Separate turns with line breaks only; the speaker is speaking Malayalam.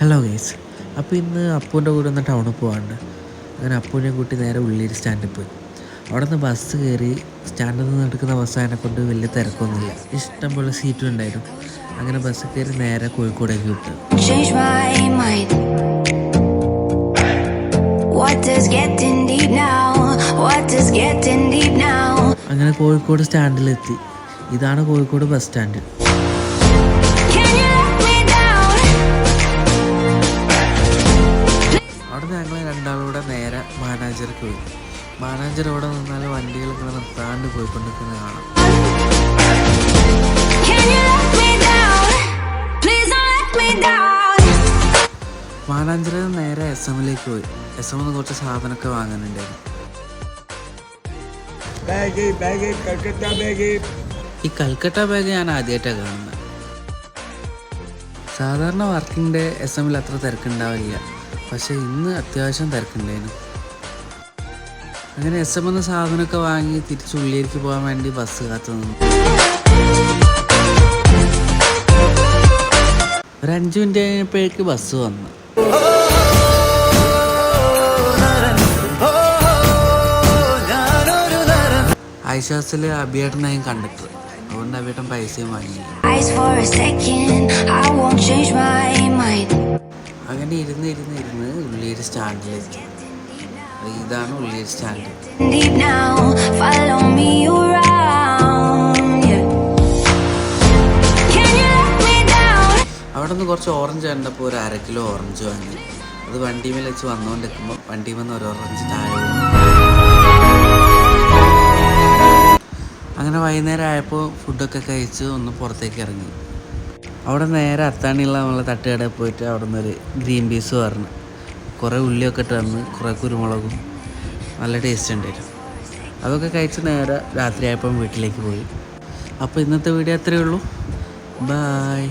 ഹലോ ഗൈസ് അപ്പോൾ ഇന്ന് അപ്പൂന്റെ കൂടെ ഒന്ന് ടൗണിൽ പോകാണ്ട് അങ്ങനെ അപ്പൂനെ കൂട്ടി നേരെ ഉള്ളിൽ സ്റ്റാൻഡിൽ പോയി. അവിടെ നിന്ന് ബസ് കയറി സ്റ്റാൻഡിൽ നിന്ന് എടുക്കുന്ന ബസ് അതിനെ കൊണ്ട് വലിയ തിരക്കൊന്നുമില്ല. ഇഷ്ടം പോലെ സീറ്റും ഉണ്ടായിരുന്നു. അങ്ങനെ ബസ് കയറി നേരെ കോഴിക്കോടേക്ക് വിട്ടു? അങ്ങനെ കോഴിക്കോട് സ്റ്റാൻഡിലെത്തി ഇതാണ് കോഴിക്കോട് ബസ് സ്റ്റാൻഡ് ഞങ്ങൾ രണ്ടാളൂടെ നേരെ മാനേജർക്ക് പോയി. മാനേജർ അവിടെ നിന്നാൽ വണ്ടികൾ ഇങ്ങനെ നിർത്താണ്ട് പോയിക്കൊണ്ടിരിക്കുന്നത് കാണാം. മാനാഞ്ചിറ നേരെ എസ് എമ്മിലേക്ക് പോയി. എസ് എമ്മിൽ നിന്ന് കുറച്ച് സാധനമൊക്കെ വാങ്ങാനുണ്ടായിരുന്നു ഈ കൽക്കട്ട ബാഗ് ഞാൻ ആദ്യമായിട്ടാണ് കാണുന്നത്. സാധാരണ വർക്കിംഗ് ഡേ എസ് എമ്മിൽ അത്ര തിരക്കുണ്ടാവില്ല. പക്ഷെ ഇന്ന് അത്യാവശ്യം തിരക്കുണ്ടായിരുന്നു. അങ്ങനെ എസ് എം എന്ന സാധനമൊക്കെ വാങ്ങി തിരിച്ച് ഉള്ളിലേക്ക് പോകാൻ വേണ്ടി ബസ് കാത്തു നിന്നു. ഒരു അഞ്ച് മിനിറ്റ് കഴിഞ്ഞപ്പോഴേക്ക് ബസ് വന്നു. ഐശ്വാസിൽ അഭിയേട്ടനായും കണ്ടക്ടർ അതുകൊണ്ട് അഭിയേട്ടൻ പൈസയും വാങ്ങിയില്ല. അങ്ങനെ ഇരുന്ന് ഇരുന്ന് ഇരുന്ന് ഉള്ളിയൊരു സ്റ്റാൻഡിലെത്തി ഇതാണ് ഉള്ളിയൊരു സ്റ്റാൻഡ്? അവിടെ നിന്ന് കുറച്ച് ഓറഞ്ച് കണ്ടപ്പോൾ ഒരു അര കിലോ ഓറഞ്ച് വാങ്ങി അത് വണ്ടിമേൽ വെച്ച് വന്നുകൊണ്ടിരിക്കുമ്പോൾ വണ്ടിയിൽ നിന്ന് ഒരു ഓറഞ്ച് താഴെ. അങ്ങനെ വൈകുന്നേരം ആയപ്പോൾ ഫുഡൊക്കെ കഴിച്ച് ഒന്ന് പുറത്തേക്ക് ഇറങ്ങി അവിടെ നേരെ അത്താണിയുള്ള നമ്മളെ തട്ടുകടയിൽ പോയിട്ട് അവിടെ നിന്നൊരു ഗ്രീൻ പീസ് പറഞ്ഞു കുറേ ഉള്ളിയൊക്കെ ഇട്ട് വന്ന് കുറേ കുരുമുളകും നല്ല ടേസ്റ്റ് ഉണ്ടായിരുന്നു. അതൊക്കെ കഴിച്ച് നേരെ രാത്രിയായപ്പം വീട്ടിലേക്ക് പോയി. അപ്പോൾ ഇന്നത്തെ വീഡിയോ അത്രയേ ഉള്ളൂ. ബായ്